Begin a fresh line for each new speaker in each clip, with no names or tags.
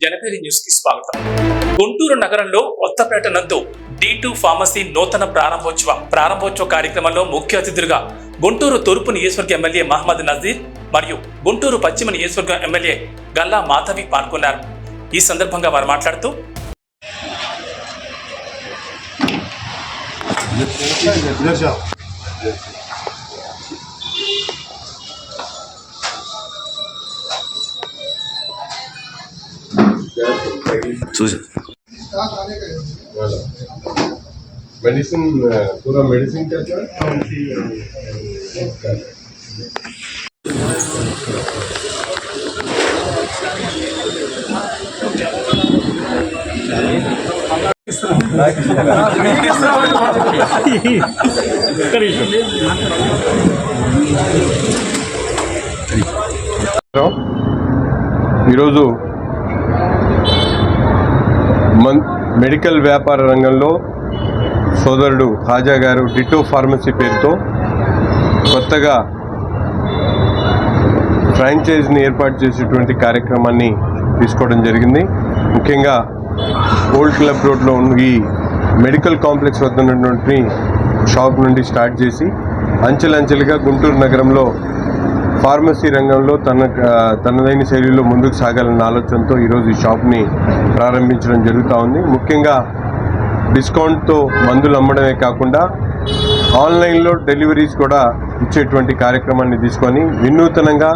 జనపేలి న్యూస్కి స్వాగతం. గుంటూరు నగరంలో కొత్తపేట నందు డి టూ ఫార్మసీ నూతన ప్రారంభోత్సవ ప్రారంభోత్సవ కార్యక్రమంలో ముఖ్య అతిథులుగా గుంటూరు తూర్పు నియోజకవర్గ ఎమ్మెల్యే మహమ్మద్ నజీర్ మరియు గుంటూరు పశ్చిమ నియోజకవర్గం ఎమ్మెల్యే గల్లా మాధవి పాల్గొన్నారు. ఈ సందర్భంగా వారు మాట్లాడుతూ
Yes.
చూసి.
మెడిసిన్ పూరా మెడిసిన్ ఈరోజు మెడికల్ వ్యాపార రంగంలో సోదరుడు ఖాజా గారు డిటో ఫార్మసీ పేరుతో కొత్తగా ఫ్రాంచైజీని ఏర్పాటు చేసేటువంటి కార్యక్రమాన్ని తీసుకోవడం జరిగింది. ముఖ్యంగా ఓల్డ్ క్లబ్ రోడ్లో ఉన్న ఈ మెడికల్ కాంప్లెక్స్ వద్ద ఉన్నటువంటి షాప్ నుండి స్టార్ట్ చేసి అంచెలంచెలుగా గుంటూరు నగరంలో ఫార్మసీ రంగంలో తన తనదైన శైలిలో ముందుకు సాగాలన్న ఆలోచనతో ఈరోజు ఈ షాప్ని ప్రారంభించడం జరుగుతూ ఉంది. ముఖ్యంగా డిస్కౌంట్తో మందులు అమ్మడమే కాకుండా ఆన్లైన్లో డెలివరీస్ కూడా ఇచ్చేటువంటి కార్యక్రమాన్ని తీసుకొని వినూతనంగా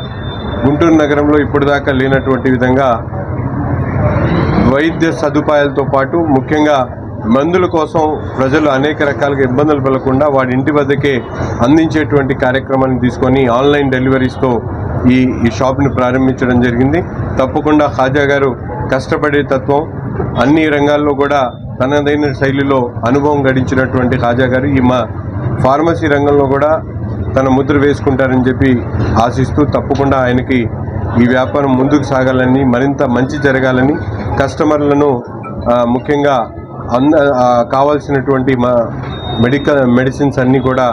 గుంటూరు నగరంలో ఇప్పటిదాకా లేనటువంటి విధంగా వైద్య సదుపాయాలతో పాటు ముఖ్యంగా మందుల కోసం ప్రజలు అనేక రకాలుగా ఇబ్బందులు పడకుండా వాడి ఇంటి వద్దకే అందించేటువంటి కార్యక్రమాన్ని తీసుకొని ఆన్లైన్ డెలివరీస్తో ఈ ఈ షాప్ని ప్రారంభించడం జరిగింది. తప్పకుండా ఖాజా గారు కష్టపడే తత్వం అన్ని రంగాల్లో కూడా తనదైన శైలిలో అనుభవం గడించినటువంటి ఖాజా గారు ఈ మా ఫార్మసీ రంగంలో కూడా తన ముద్ర వేసుకుంటారని చెప్పి ఆశిస్తూ తప్పకుండా ఆయనకి ఈ వ్యాపారం ముందుకు సాగాలని మరింత మంచి జరగాలని కస్టమర్లను ముఖ్యంగా అంద కావాల్సినటువంటి మా మెడికల్ మెడిసిన్స్ అన్నీ కూడా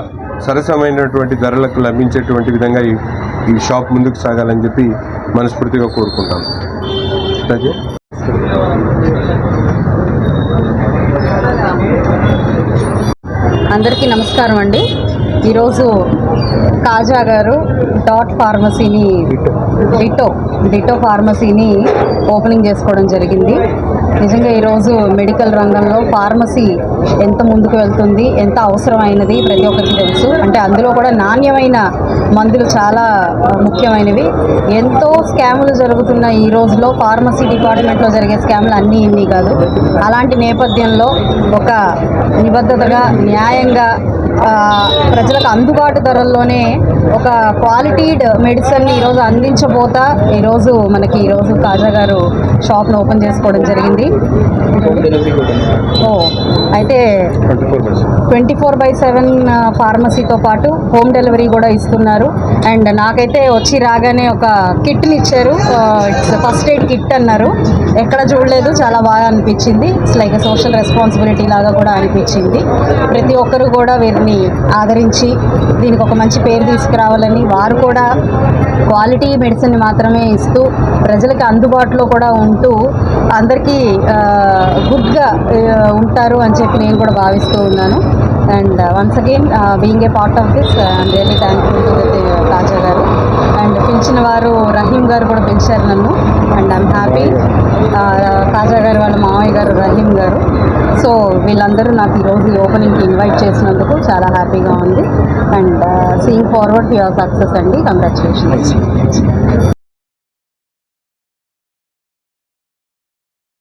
సరసమైనటువంటి ధరలకు లభించేటువంటి విధంగా ఈ ఈ షాప్ ముందుకు సాగాలని చెప్పి మనస్ఫూర్తిగా కోరుకుంటాం.
అందరికీ నమస్కారం అండి. ఈరోజు కాజా గారు డాట్ ఫార్మసీని డిటో డిటో ఫార్మసీని ఓపెనింగ్ చేసుకోవడం జరిగింది. నిజంగా ఈరోజు మెడికల్ రంగంలో ఫార్మసీ ఎంత ముందుకు వెళ్తుంది ఎంత అవసరమైనది ప్రతి ఒక్కరికి తెలుసు. అంటే అందులో కూడా నాణ్యమైన మందులు చాలా ముఖ్యమైనవి. ఎంతో స్కాములు జరుగుతున్న ఈ రోజులో. ఫార్మసీ డిపార్ట్మెంట్లో జరిగే స్కాములు అన్నీ ఇన్ని కాదు. అలాంటి నేపథ్యంలో ఒక నిబద్ధతగా న్యాయంగా ప్రజలకు అందుబాటు ధరల్లోనే ఒక క్వాలిటీడ్ మెడిసిన్ని ఈరోజు అందించబోతా ఈరోజు మనకి ఈరోజు కాజా గారు షాప్ను ఓపెన్ చేసుకోవడం జరిగింది. ఓ అయితే ట్వంటీ ఫోర్ బై సెవెన్. ఫార్మసీతో పాటు హోమ్ డెలివరీ కూడా ఇస్తున్నారు. అండ్ నాకైతే వచ్చి రాగానే ఒక కిట్ని ఇచ్చారు. ఇట్స్ ఫస్ట్ ఎయిడ్ కిట్ అన్నారు. ఎక్కడ చూడలేదు చాలా బాగా అనిపించింది. ఇట్స్ లైక్ సోషల్ రెస్పాన్సిబిలిటీ లాగా కూడా అనిపించింది. ప్రతి ఒక్కరు కూడా వీరిని ఆదరించి దీనికి ఒక మంచి పేరు తీసుకురావాలని వారు కూడా క్వాలిటీ మెడిసిన్ మాత్రమే ఇస్తూ ప్రజలకు అందుబాటులో కూడా ఉంటూ అందరికీ గుడ్గా ఉంటారు అని చెప్పి నేను కూడా భావిస్తూ ఉన్నాను. And once again being a part of this I'm really thankful to Taja గారు. అండ్ పిలిచిన వారు రహీం గారు కూడా పిలిచారు నన్ను. అండ్ ఐమ్ హ్యాపీ తాజా గారు వాళ్ళ మామయ్య గారు రహీం గారు. సో వీళ్ళందరూ నాకు ఈరోజు ఈ ఓపెనింగ్కి ఇన్వైట్ చేసినందుకు చాలా హ్యాపీగా ఉంది. And seeing forward your success అండి. కంగ్రాచులేషన్స్